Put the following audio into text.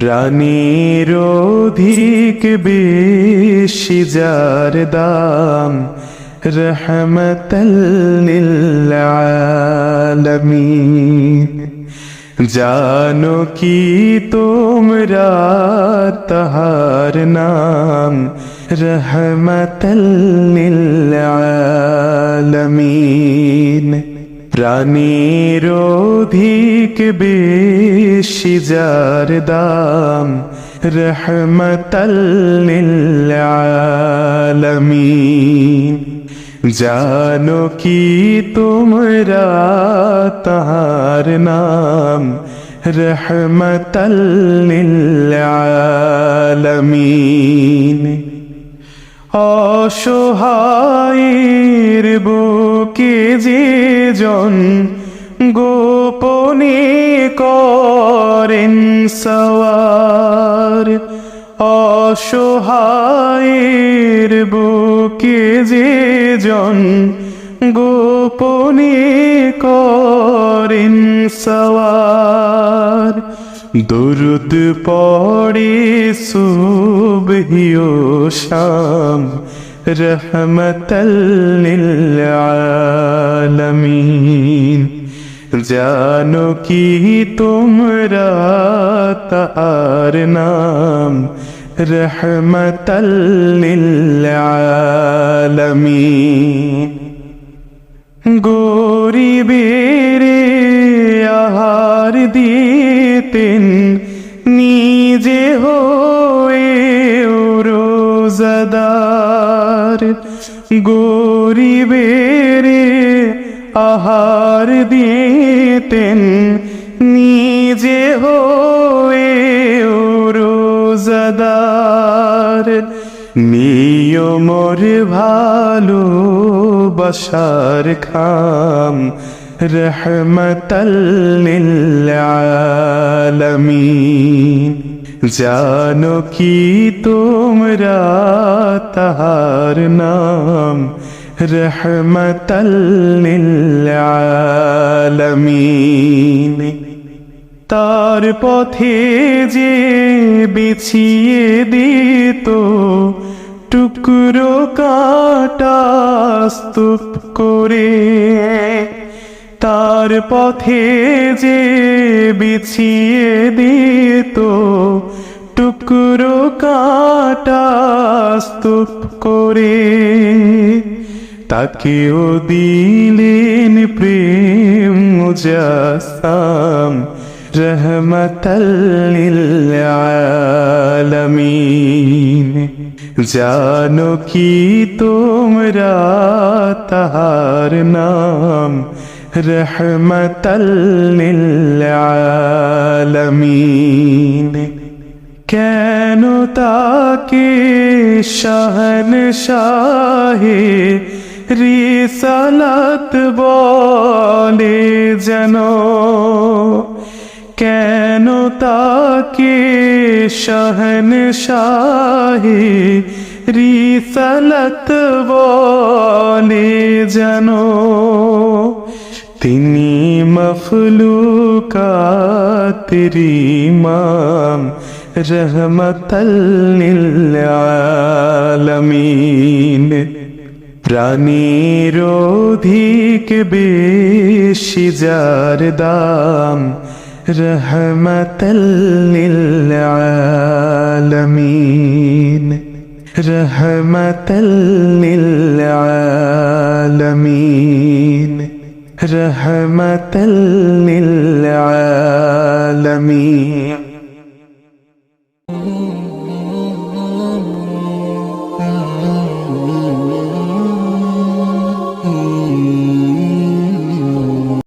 প্রাণীর অধিক বেশি যার দাম রহমতাল্লিল আলামিন। জানো কি তোমরা তাহার নাম? রহমতাল্লিল আলামিন। প্রাণীর অধিক বেশি যার দাম রহমতাল্লিল আলামিন। জানো কি তোমরা তাহার নাম রহমতাল্লিল আলামিন। অসহায়ের বুকে যে জন গোপনে করেন সওয়ার অসহায়ের বুকে যে জন গোপনে করেন সওয়ার। দুরুদ পড়ে সুবহিও শাম রহমতাল্লিল আলামিন জানো কি তোমরা তার নাম রহমতাল্লিল আলামিন গরিবেরে রোজাদার গরিবেরে আহার দিতেন। নিজে হয়ে রোজাদার নিয়মর ভালো বসার খাম রহমতাল্লিল আলামিন। জানো কি তোমরা তাহার নাম রহমতাল্লিল আলামিন তার পথে যে বিছিয়ে দিত টুকরো কাটা স্তূপ করে তার পথে যে বিছিয়ে দিত, টুকরো কাটা স্তূপ করে। তাকেও দিলেন প্রেম মুজাসাম, রহমতাল্লিল আলামিন। জানো কি তোমরা তাহার নাম? রহমতাল্লিল আলামিন কেন তাকে শাহন শাহে রিসালাত বলে যেন কেন তাকে শাহন শাহে রিসালাত বলে যেন তিনি মফলুকাতের ইমাম রহমতাল্লিল আলামিন প্রাণীর অধিক বেশি যার দাম রহমতাল্লিল আলামিন রহমতাল্লিল আলামিন رحمة للعالمين.